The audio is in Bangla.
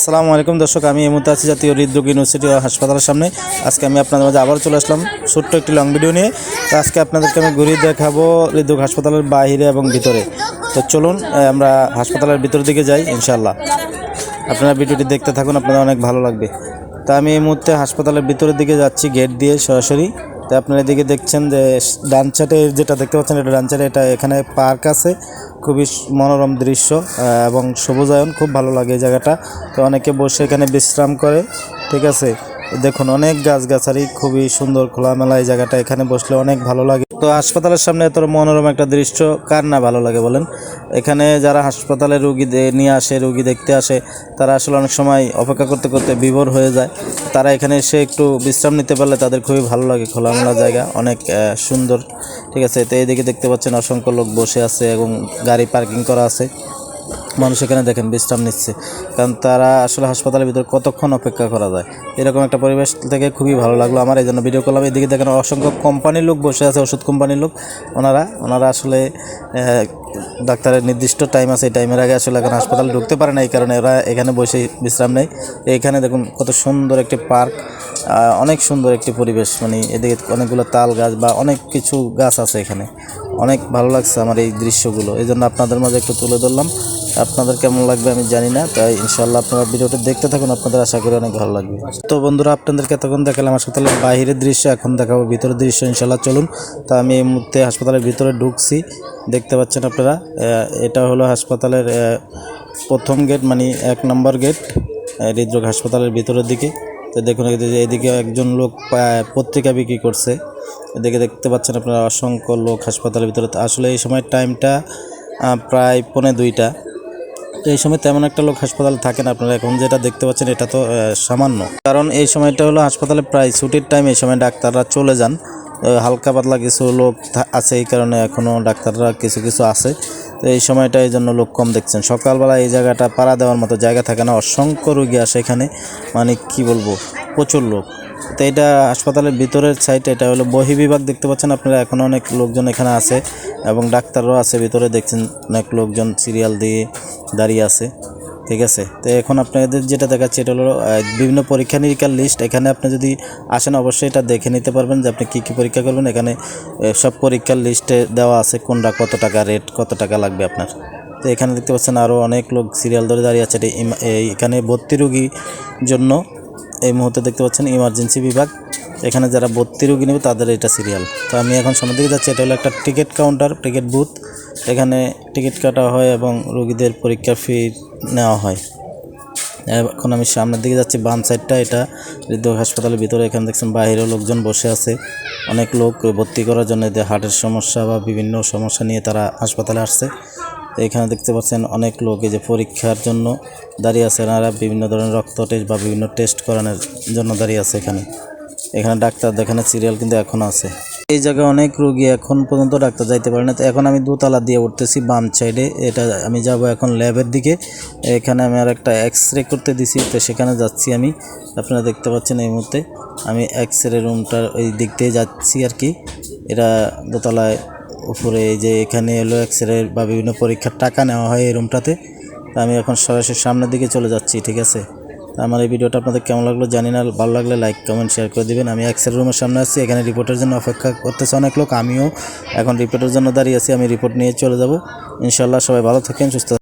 আসসালামু আলাইকুম দর্শক, আমি এই মুহূর্তে আছি জাতীয় হৃদরোগ ইউনিভার্সিটি হাসপাতালের সামনে। আজকে আমি আপনাদের মাঝে আবার চলে আসলাম ছোট্ট একটি লং ভিডিও নিয়ে। তো আজকে আপনাদেরকে আমি ঘুরিয়ে দেখাবো হৃদরোগ হাসপাতালের বাইরে এবং ভিতরে। তো চলুন আমরা হাসপাতালের ভিতর দিকে যাই ইনশাল্লাহ আপনারা ভিডিওটি দেখতে থাকুন, আপনাদের অনেক ভালো লাগবে। তা আমি এই মুহূর্তে হাসপাতালের ভিতরের দিকে যাচ্ছি গেট দিয়ে সরাসরি। তো আপনারা এদিকে দেখছেন যে ডান যেটা দেখতে পাচ্ছেন, এটা ডান এটা এখানে পার্ক আছে। খুবই মনোরম দৃশ্য এবং সবুজায়ন, খুব ভালো লাগে এই জায়গাটা। তো অনেকে বসে এখানে বিশ্রাম করে, ঠিক আছে? দেখুন, অনেক গাছগাছালি, খুবই সুন্দর খোলামেলা এই জায়গাটা, এখানে বসলে অনেক ভালো লাগে। তো হাসপাতালের সামনে এত মনোরম একটা দৃশ্য, কার না ভালো লাগে বলেন? এখানে যারা হাসপাতালে রুগী নিয়ে আসে, রুগী দেখতে আসে, তারা আসলে অনেক সময় অপেক্ষা করতে করতে বিভোর হয়ে যায়। তারা এখানে এসে একটু বিশ্রাম নিতে পারলে তাদের খুবই ভালো লাগে। খোলামেলা জায়গা, অনেক সুন্দর। ঠিক আছে, তো এইদিকে দেখতে পাচ্ছেন অসংখ্য লোক বসে আছে এবং গাড়ি পার্কিং করা আছে। মানুষ এখানে দেখেন বিশ্রাম নিচ্ছে। কারণ তারা আসলে হাসপাতালের ভিতরে কতক্ষণ অপেক্ষা করা যায়? এরকম একটা পরিবেশ থেকে খুবই ভালো লাগল আমার, এই জন্য ভিডিও করলাম। এদিকে দেখেন অসংখ্য কোম্পানির লোক বসে আছে, ওষুধ কোম্পানির লোক। ওনারা ওনারা আসলে ডাক্তারের নির্দিষ্ট টাইম আছে, এই টাইমের আগে আসলে এখন হাসপাতালে ঢুকতে পারে না, এই কারণে ওরা এখানে বসে বিশ্রাম নেয়। এইখানে দেখুন কত সুন্দর একটি পার্ক অনেক সুন্দর একটি পরিবেশ। মানে এদিকে অনেকগুলো তাল গাছ বা অনেক কিছু গাছ আছে এখানে। অনেক ভালো লাগছে আমার এই দৃশ্যগুলো। এই জন্য আপনাদের মাঝে একটু তুলে ধরলাম। আপনাদের কেমন লাগবে আমি জানি না, তাই ইনশাল্লাহ আপনারা ভিডিওটা দেখতে থাকুন, আপনাদের আশা করি অনেক ভালো লাগবে। তো বন্ধুরা, আপনাদেরকে তখন দেখালাম হাসপাতালের বাইরের দৃশ্য, এখন দেখাবো ভিতরের দৃশ্য ইনশাল্লাহ চলুন। তা আমি এই মুহূর্তে হাসপাতালের ভিতরে ঢুকছি, দেখতে পাচ্ছেন আপনারা এটা হলো হাসপাতালের প্রথম গেট মানে এক নম্বর গেট হৃদরোগ হাসপাতালের ভিতরের দিকে। তো দেখুন এদিকে একজন লোক পত্রিকা বিক্রি করছে। এদিকে দেখতে পাচ্ছেন আপনারা, অসংখ্য লোক হাসপাতালের ভিতরে। আসলে এই সময় টাইমটা প্রায় পৌনে দুইটা। এই সময় তেমন একটা লোক হাসপাতালে থাকে না আপনারা এখন যেটা দেখতে পাচ্ছেন, এটা তো সামান্য। কারণ এই সময়টা হলো হাসপাতালে প্রায় ছুটির টাইম এই সময় ডাক্তাররা চলে যান। হালকা পাতলা কিছু লোক আছে এই কারণে এখনও ডাক্তাররা কিছু কিছু আছে। তো এই সময়টা এই জন্য লোক কম দেখছেন। সকালবেলা এই জায়গাটা পাড়া দেওয়ার মতো জায়গা থাকে না। অসংখ্য রুগী আসে এখানে। মানে কি বলব? প্রচুর লোক। তো এটা হাসপাতালের ভিতরের সাইড এটা হলো বহি বিভাগ, দেখতে পাচ্ছেন আপনারা, এখন অনেক লোকজন এখানে আছে এবং ডাক্তাররাও আছে ভিতরে, দেখছেন অনেক লোকজন সিরিয়াল দিয়ে দাঁড়িয়ে আছে, ঠিক আছে? তো এখন আপনাদের যেটা দেখাচ্ছে, এটা হলো বিভিন্ন পরীক্ষা নিরীক্ষার লিস্ট এখানে আপনি যদি আসেন, অবশ্যই এটা দেখে নিতে পারবেন যে আপনি কী কী পরীক্ষা করবেন, এখানে সব পরীক্ষার লিস্টে দেওয়া আছে কোনটা কত টাকা রেট কত টাকা লাগবে আপনার। তো এখানে দেখতে পাচ্ছেন আরও অনেক লোক সিরিয়াল ধরে দাঁড়িয়ে আছে, এটা এখানে ভর্তি রুগীর জন্য। এই মুহূর্তে দেখতে পাচ্ছেন ইমার্জেন্সি বিভাগ। এখানে যারা ভর্তি রুগী নেবে তাদের এটা সিরিয়াল তো আমি এখন সামনের দিকে যাচ্ছি, এটা হলো একটা টিকিট কাউন্টার টিকিট বুথ এখানে টিকিট কাটা হয় এবং রুগীদের পরীক্ষার ফি নেওয়া হয়। এখন আমি সামনের দিকে যাচ্ছি, বাম সাইডটা এটা। হৃদয় হাসপাতালের ভিতরে এখানে দেখছেন বাইরেও লোকজন বসে আছে। অনেক লোক ভর্তি করার জন্য হার্টের সমস্যা বা বিভিন্ন সমস্যা নিয়ে তারা হাসপাতালে আসছে। এখানে দেখতে পাচ্ছেন অনেক লোক এই যে পরীক্ষার জন্য দাঁড়িয়ে আছে। এনারা বিভিন্ন ধরনের রক্ত টেস্ট বা বিভিন্ন টেস্ট করানোর জন্য দাঁড়িয়ে আছে এখানে। এখানে ডাক্তার দেখানোর সিরিয়াল কিন্তু এখনও আছে। এই জায়গায় অনেক রোগী এখন পর্যন্ত ডাক্তার যাইতে পারে না। তো এখন আমি দোতলা দিয়ে উঠতেছি বাম সাইডে এটা আমি যাব এখন ল্যাবের দিকে। এখানে আমি আর একটা এক্স রে করতে দিছি। তো সেখানে যাচ্ছি আমি। আপনারা দেখতে পাচ্ছেন এই মুহূর্তে। আমি এক্স রে রুমটার ওই দিক দিয়ে যাচ্ছি আর কি। এটা দোতলায় উপরে যে এখানে এলো এক্স রে বা বিভিন্ন পরীক্ষার টাকা নেওয়া হয় এই রুমটাতে। তা আমি এখন সরাসরি সামনের দিকে চলে যাচ্ছি, ঠিক আছে? তা আমার এই ভিডিওটা আপনাদের কেমন লাগল জানি না, ভালো লাগলে লাইক, কমেন্ট, শেয়ার করে দেবেন। আমি এক্সের রুমের সামনে আসছি এখানে রিপোর্টের জন্য অপেক্ষা করতেছে অনেক লোক, আমিও এখন রিপোর্টের জন্য দাঁড়িয়ে আছি, আমি রিপোর্ট নিয়ে চলে যাব। ইনশাল্লাহ সবাই ভালো থাকেন, সুস্থ